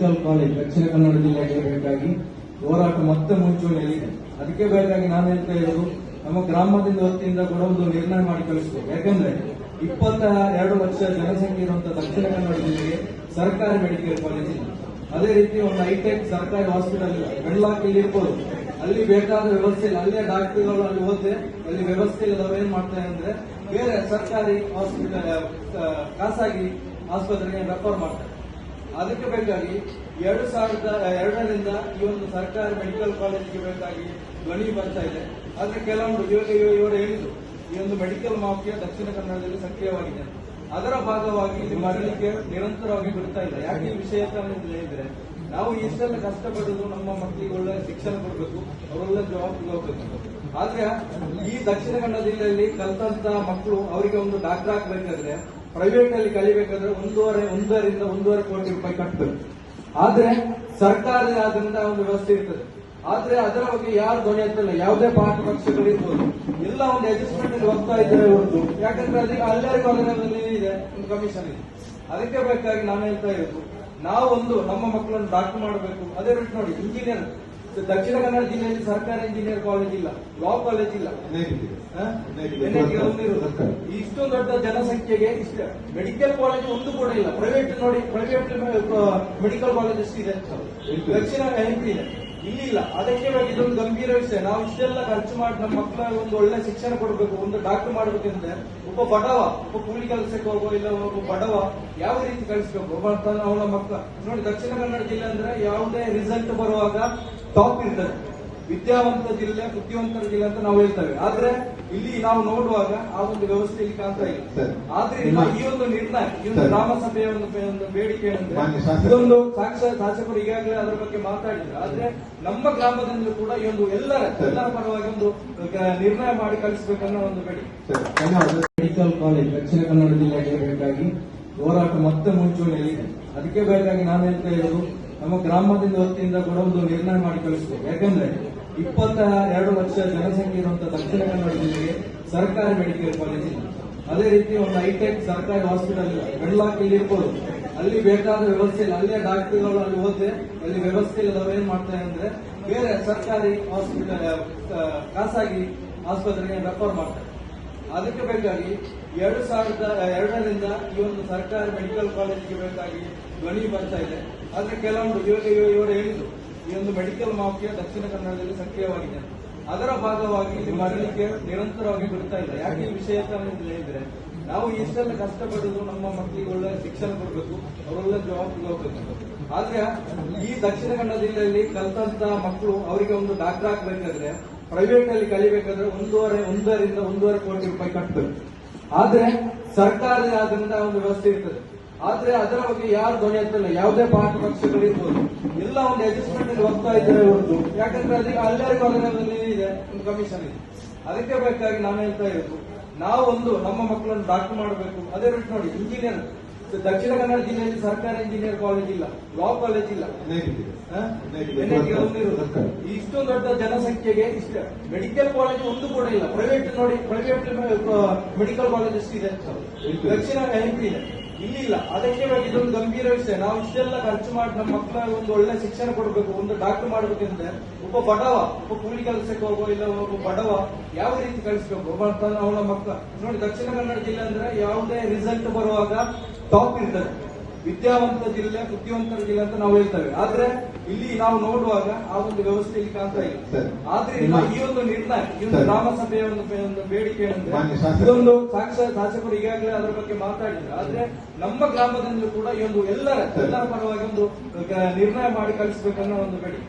Medical college Dakshina Kannada ಜಿಲ್ಲೆಗೆ ಬೇಕಾಗಿ ಹೋರಾಟ ಮತ್ತೆ ಮುಂಚೂಣಿಯಲ್ಲಿದೆ ಅದಕ್ಕೆ ಬೇಕಾಗಿ ನಾನು ಹೇಳ್ತಾ ಇರೋದು, ನಮ್ಮ ಗ್ರಾಮದಿಂದ ವತಿಯಿಂದ ಕೂಡ ಒಂದು ನಿರ್ಣಯ ಮಾಡಿ ಕಳಿಸಬೇಕು. ಯಾಕಂದ್ರೆ ಇಪ್ಪತ್ತ ಎರಡು ಲಕ್ಷ ಜನಸಂಖ್ಯೆ ಇರುವಂತಹ ದಕ್ಷಿಣ ಕನ್ನಡ ಜಿಲ್ಲೆಗೆ ಸರ್ಕಾರಿ ಮೆಡಿಕಲ್ ಕಾಲೇಜ್ ಇಲ್ಲ. ಅದೇ ರೀತಿ ಒಂದು ಹೈಟೆಕ್ ಸರ್ಕಾರಿ ಹಾಸ್ಪಿಟಲ್ ಇಲ್ಲ. ಬೆಳ್ಳಾಕ್ ಇಲ್ಲಿ ಇರ್ಬೋದು. ಅಲ್ಲಿ ಬೇಕಾದ ವ್ಯವಸ್ಥೆ ಇಲ್ಲ. ಅಲ್ಲೇ ಡಾಕ್ಟರ್ಗಳು ಅಲ್ಲಿ ಹೋದ್ರೆ ಅಲ್ಲಿ ವ್ಯವಸ್ಥೆ ಇಲ್ಲದವ್ರು ಏನ್ ಮಾಡ್ತಾರೆ ಅಂದ್ರೆ ಬೇರೆ ಸರ್ಕಾರಿ ಹಾಸ್ಪಿಟಲ್ ಖಾಸಗಿ ಆಸ್ಪತ್ರೆಗೆ ರೆಫರ್ ಮಾಡ್ತಾರೆ ಅದಕ್ಕೆ ಬೇಕಾಗಿ ಎರಡು ಸಾವಿರದ, ಎರಡರಿಂದ ಈ ಒಂದು ಸರ್ಕಾರಿ ಮೆಡಿಕಲ್ ಕಾಲೇಜಿಗೆ ಬೇಕಾಗಿ ಧ್ವನಿ ಬರ್ತಾ ಇದೆ. ಆದರೆ ಕೆಲವೊಂದು ಇವಾಗ ಇವರು ಹೇಳಿದ್ರು ಈ ಒಂದು ಮೆಡಿಕಲ್ ಮಾಫಿಯಾ ದಕ್ಷಿಣ ಕನ್ನಡದಲ್ಲಿ ಸಕ್ರಿಯವಾಗಿದೆ. ಅದರ ಭಾಗವಾಗಿ ಇಲ್ಲಿ ಮಾಡಲಿಕ್ಕೆ ನಿರಂತರವಾಗಿ ಬಿಡ್ತಾ ಇಲ್ಲ ಯಾಕೆ ಈ ವಿಷಯ ಹೇಳಿದ್ರೆ, ನಾವು ಇಷ್ಟೆಲ್ಲ ಕಷ್ಟಪಡೋದು ನಮ್ಮ ಮಕ್ಕಳಿಗೆ ಒಳ್ಳೆ ಶಿಕ್ಷಣ ಕೊಡಬೇಕು ಅವರೆಲ್ಲ ಜವಾಬ್ದಾರಿ ಹೋಗ್ಬೇಕು. ಆದ್ರೆ ಈ ದಕ್ಷಿಣ ಕನ್ನಡ ಜಿಲ್ಲೆಯಲ್ಲಿ ಕಲ್ತಂತ ಮಕ್ಕಳು ಅವರಿಗೆ ಒಂದು ಡಾಕ್ಟರ್ ಹಾಕ್ಬೇಕಾದ್ರೆ ಪ್ರೈವೇಟ್ ಅಲ್ಲಿ ಕಲಿಬೇಕಾದ್ರೆ ಒಂದೂವರೆ ಒಂದೂವರಿಂದ ಒಂದೂವರೆ ಕೋಟಿ ರೂಪಾಯಿ ಕಟ್ಟಬೇಕು ಆದ್ರೆ ಸರ್ಕಾರದ ಆದ್ರಿಂದ ಒಂದು ವ್ಯವಸ್ಥೆ ಇರ್ತದೆ. ಆದ್ರೆ ಅದರ ಬಗ್ಗೆ ಯಾರು ಧ್ವನಿ ಎತ್ತಲ್ಲ, ಯಾವುದೇ ಪಾಠ ಪಕ್ಷಗಳಿರ್ಬೋದು ಎಲ್ಲ ಒಂದು ಅಡ್ಜಸ್ಟ್ಮೆಂಟ್ ಅಲ್ಲಿ ಹೋಗ್ತಾ ಇದ್ದಾರೆ ಹೊರತು. ಯಾಕಂದ್ರೆ ಅಲ್ಲಿ ಎಲ್ಲರಿಗೂ ಇದೆ ಒಂದು ಕಮಿಷನ್ ಇದೆ. ಅದಕ್ಕೆ ಬೇಕಾಗಿ ನಾನು ಹೇಳ್ತಾ ಇರೋದು, ನಾವೊಂದು ನಮ್ಮ ಮಕ್ಕಳನ್ನು ಡಾಕ್ಟರ್ ಮಾಡಬೇಕು. ಅದೇ ರೀತಿ ನೋಡಿ ಇಂಜಿನಿಯರ್ ದಕ್ಷಿಣ ಕನ್ನಡ ಜಿಲ್ಲೆಯಲ್ಲಿ ಸರ್ಕಾರಿ ಇಂಜಿನಿಯರ್ ಕಾಲೇಜ್ ಇಲ್ಲ ಲಾ ಕಾಲೇಜ್ ಇಲ್ಲ. ಇಷ್ಟೊಂದು ದೊಡ್ಡ ಜನಸಂಖ್ಯೆಗೆ ಇಷ್ಟ ಮೆಡಿಕಲ್ ಕಾಲೇಜ್ ಒಂದು ಕೂಡ ಇಲ್ಲ. ಪ್ರೈವೇಟ್ ನೋಡಿ ಪ್ರೈವೇಟ್ ಮೆಡಿಕಲ್ ಕಾಲೇಜ್ ಎಷ್ಟಿದೆ ದಕ್ಷಿಣ ಎಂಪಿ ಇದೆ ಇಲ್ಲಿ ಅದಕ್ಕೆ ಇದೊಂದು ಗಂಭೀರ ವಿಷಯ. ನಾವು ಇಷ್ಟೆಲ್ಲ ಖರ್ಚು ಮಾಡಿ ನಮ್ಮ ಮಕ್ಕಳ ಒಂದು ಒಳ್ಳೆ ಶಿಕ್ಷಣ ಕೊಡಬೇಕು, ಒಂದು ಡಾಕ್ಟರ್ ಮಾಡಬೇಕಂದ್ರೆ ಒಬ್ಬ ಬಡವ, ಒಬ್ಬ ಕೂಲಿ ಕೆಲಸಕ್ಕೆ ಹೋಗೋ ಇಲ್ಲ ಒಬ್ಬ ಬಡವ ಯಾವ ರೀತಿ ಕಳಿಸ್ಬೇಕು? ಒಬ್ಬ ಅವನ ಮಕ್ಕಳ ನೋಡಿ, ದಕ್ಷಿಣ ಕನ್ನಡ ಜಿಲ್ಲೆ ಅಂದ್ರೆ ಯಾವುದೇ ರಿಸಲ್ಟ್ ಬರುವಾಗ ಟಾಪ್ ಇರ್ತದೆ. ವಿದ್ಯಾವಂತ ಜಿಲ್ಲೆ ಬುದ್ಧಿವಂತರ ಜಿಲ್ಲೆ ಅಂತ ನಾವು ಹೇಳ್ತೇವೆ. ಆದ್ರೆ ಇಲ್ಲಿ ನಾವು ನೋಡುವಾಗ ಆ ಒಂದು ವ್ಯವಸ್ಥೆ ಇಲ್ಲಿ ಕಾಣ್ತಾ ಇಲ್ಲ. ಆದ್ರೆ ಆದ್ರಿಂದ ಈ ಒಂದು ನಿರ್ಣಯ ಈ ಒಂದು. ಗ್ರಾಮ ಸಭೆಯ ಒಂದು ಬೇಡಿಕೆ ಏನಂದ್ರೆ ಇದೊಂದು ಸಾಕ್ಷರ ಶಾಸಕರು ಈಗಾಗಲೇ ಅದರ ಬಗ್ಗೆ ಮಾತಾಡಿದ್ರು. ಆದ್ರೆ ನಮ್ಮ ಗ್ರಾಮದಿಂದಲೂ ಕೂಡ ಈ ಒಂದು ಎಲ್ಲರ. ಎಲ್ಲರ ಪರವಾಗಿ ಒಂದು ನಿರ್ಣಯ ಮಾಡಿ ಕಳಿಸಬೇಕನ್ನೋ ಒಂದು ಬೇಡಿಕೆ. ಮೆಡಿಕಲ್ ಕಾಲೇಜ್ ದಕ್ಷಿಣ ಕನ್ನಡ ಜಿಲ್ಲೆಗೆ ಬೇಕಾಗಿ ಹೋರಾಟ ಮತ್ತೆ ಮುಂಚೂಣಿಯಲ್ಲಿದೆ ಅದಕ್ಕೆ ಬೇಕಾಗಿ ನಾನು ಹೇಳ್ತಾ ಇರೋದು ನಮ್ಮ ಗ್ರಾಮದಿಂದ ವತಿಯಿಂದ ಕೂಡ ಒಂದು ನಿರ್ಣಯ ಮಾಡಿ ಕಳಿಸ್ಬೇಕು. ಯಾಕಂದ್ರೆ ಇಪ್ಪತ್ತ ಎರಡು ಲಕ್ಷ ಜನಸಂಖ್ಯೆ ಇರುವಂತಹ ದಕ್ಷಿಣ ಕನ್ನಡ ಜಿಲ್ಲೆಗೆ ಸರ್ಕಾರಿ ಮೆಡಿಕಲ್ ಕಾಲೇಜ್ ಇಲ್ಲ. ಅದೇ ರೀತಿ ಒಂದು ಹೈಟೆಕ್ ಸರ್ಕಾರಿ ಹಾಸ್ಪಿಟಲ್ ಇಲ್ಲ. ಬೆಳ್ಳಾಕ್ ಇಲ್ಲಿ ಇರ್ಬೋದು. ಅಲ್ಲಿ ಬೇಕಾದ ವ್ಯವಸ್ಥೆ ಇಲ್ಲ. ಅಲ್ಲೇ ಡಾಕ್ಟರ್ಗಳು ಅಲ್ಲಿ ಹೋದ್ರೆ ಅಲ್ಲಿ ವ್ಯವಸ್ಥೆ ಇಲ್ಲ. ಏನ್ ಮಾಡ್ತಾರೆ ಅಂದ್ರೆ ಬೇರೆ ಸರ್ಕಾರಿ ಹಾಸ್ಪಿಟಲ್ ಖಾಸಗಿ ಆಸ್ಪತ್ರೆಗೆ ರೆಫರ್ ಮಾಡ್ತಾರೆ ಅದಕ್ಕೆ ಬೇಕಾಗಿ ಎರಡು ಸಾವಿರದ ಎರಡರಿಂದ ಈ ಒಂದು ಸರ್ಕಾರಿ ಮೆಡಿಕಲ್ ಕಾಲೇಜಿಗೆ ಬೇಕಾಗಿ ಧ್ವನಿ ಬರ್ತಾ ಇದೆ. ಆದ್ರೆ ಕೆಲವೊಂದು ಇವಾಗ ಇವರು ಹೇಳಿದ್ರು ಈ ಒಂದು ಮೆಡಿಕಲ್ ಮಾಫಿಯಾ ದಕ್ಷಿಣ ಕನ್ನಡದಲ್ಲಿ ಸಕ್ರಿಯವಾಗಿದೆ. ಅದರ ಭಾಗವಾಗಿ ಇಲ್ಲಿ ಮಾಡಲಿಕ್ಕೆ ನಿರಂತರವಾಗಿ ಬಿಡ್ತಾ ಇಲ್ಲ ಯಾಕೆ ಈ ವಿಷಯ ಹೇಳಿದ್ರೆ, ನಾವು ಇಷ್ಟೆಲ್ಲ ಕಷ್ಟಪಡೋದು ನಮ್ಮ ಮಕ್ಕಳಿಗೆ ಒಳ್ಳೆ ಶಿಕ್ಷಣ ಕೊಡಬೇಕು ಅವರೆಲ್ಲ ಜಾಬ್ ಹೋಗ್ಬೇಕು ಆದ್ರೆ ಈ ದಕ್ಷಿಣ ಕನ್ನಡ ಜಿಲ್ಲೆಯಲ್ಲಿ ಕಲ್ತಂತ ಮಕ್ಕಳು ಅವರಿಗೆ ಒಂದು ಡಾಕ್ಟರ್ ಆಗ್ಬೇಕಾದ್ರೆ ಪ್ರೈವೇಟ್ ಅಲ್ಲಿ ಕಲಿಬೇಕಾದ್ರೆ ಒಂದೂವರೆ, ಒಂದರಿಂದ ಒಂದೂವರೆ ಕೋಟಿ ರೂಪಾಯಿ ಕಟ್ಟಬೇಕು ಆದ್ರೆ ಸರ್ಕಾರದ ಆದ್ರಿಂದ ಒಂದು ವ್ಯವಸ್ಥೆ ಇರ್ತದೆ. ಆದ್ರೆ ಅದರ ಬಗ್ಗೆ ಯಾರು ಧ್ವನಿ ಎತ್ತಲ್ಲ? ಯಾವುದೇ ಪಾಠ ಪಕ್ಷಗಳಿರ್ಬೋದು ಎಲ್ಲ ಒಂದು ಅಡ್ಜಸ್ಟ್ಮೆಂಟ್ ಅಲ್ಲಿ ಹೋಗ್ತಾ ಇದ್ದಾರೆ ಹೊರತು ಯಾಕಂದ್ರೆ ಅದಕ್ಕೆ ಅಲ್ಲರಿಗೂ ಅದರಲ್ಲಿ ಇದೆ ಒಂದು ಕಮಿಷನ್ ಇದೆ. ಅದಕ್ಕೆ ಬೇಕಾಗಿ ನಾನು ಹೇಳ್ತಾ ಇರೋದು ನಾವೊಂದು ನಮ್ಮ ಮಕ್ಕಳನ್ನು ಡಾಕ್ಟರ್ ಮಾಡಬೇಕು. ಅದೇ ರೀತಿ ನೋಡಿ ಇಂಜಿನಿಯರ್ ದಕ್ಷಿಣ ಕನ್ನಡ ಜಿಲ್ಲೆಯಲ್ಲಿ ಸರ್ಕಾರಿ ಇಂಜಿನಿಯರ್ ಕಾಲೇಜ್ ಇಲ್ಲ ಲಾ ಕಾಲೇಜ್ ಇಲ್ಲ. ಇಷ್ಟು ಒಂದು ದೊಡ್ಡ ಜನಸಂಖ್ಯೆಗೆ ಇಷ್ಟ. ಮೆಡಿಕಲ್ ಕಾಲೇಜ್ ಒಂದು ಕೂಡ ಇಲ್ಲ. ಪ್ರೈವೇಟ್ ನೋಡಿ ಪ್ರೈವೇಟ್ ಮೆಡಿಕಲ್ ಕಾಲೇಜ್ ಎಷ್ಟಿದೆ? ದಕ್ಷಿಣ ಎಂಪಿ ಇದೆ. ಇಲ್ಲಿ ಇಲ್ಲ ಅದಕ್ಕೆ ಇದೊಂದು ಗಂಭೀರ ವಿಷಯ. ನಾವು ಇಷ್ಟೆಲ್ಲ ಖರ್ಚು ಮಾಡಿ ನಮ್ಮ ಮಕ್ಕಳ ಒಂದು ಒಳ್ಳೆ ಶಿಕ್ಷಣ ಕೊಡಬೇಕು, ಒಂದು ಡಾಕ್ಟರ್ ಮಾಡಬೇಕಂದ್ರೆ ಒಬ್ಬ ಬಡವ, ಒಬ್ಬ ಕೂಲಿ ಕೆಲಸಕ್ಕೆ ಹೋಗೋ ಇಲ್ಲ ಒಬ್ಬ ಬಡವ ಯಾವ ರೀತಿ ಕಳಿಸ್ಬೇಕು? ಅವನ ಮಕ್ಕಳ. ನೋಡಿ, ದಕ್ಷಿಣ ಕನ್ನಡ ಜಿಲ್ಲೆ ಅಂದ್ರೆ ಯಾವುದೇ ರಿಸಲ್ಟ್ ಬರುವಾಗ ಟಾಪ್ ಇರ್ತದೆ. ವಿದ್ಯಾವಂತ ಜಿಲ್ಲೆ, ಬುದ್ಧಿವಂತರ ಜಿಲ್ಲೆ ಅಂತ ನಾವು ಹೇಳ್ತೇವೆ. ಆದ್ರೆ ಇಲ್ಲಿ ನಾವು ನೋಡುವಾಗ ಆ ಒಂದು ವ್ಯವಸ್ಥೆ ಇಲ್ಲಿ ಕಾಣ್ತಾ ಇಲ್ಲ ಆದ್ರೆ ಆದ್ರಿಂದ ಈ ಒಂದು ನಿರ್ಣಯ ಈ ಒಂದು. ಗ್ರಾಮ ಸಭೆಯ ಒಂದು ಬೇಡಿಕೆ ಏನಂದ್ರೆ ಇದೊಂದು ಸಾಕ್ಷಾತ್ ಶಾಸಕರು ಈಗಾಗಲೇ ಅದರ ಬಗ್ಗೆ ಮಾತಾಡಿದ್ರು. ಆದ್ರೆ ನಮ್ಮ ಗ್ರಾಮದಿಂದಲೂ ಕೂಡ ಈ ಒಂದು ಎಲ್ಲರ. ಎಲ್ಲರ ಪರವಾಗಿ ಒಂದು ನಿರ್ಣಯ ಮಾಡಿ ಕಳಿಸಬೇಕನ್ನೋ ಒಂದು ಬೇಡಿಕೆ.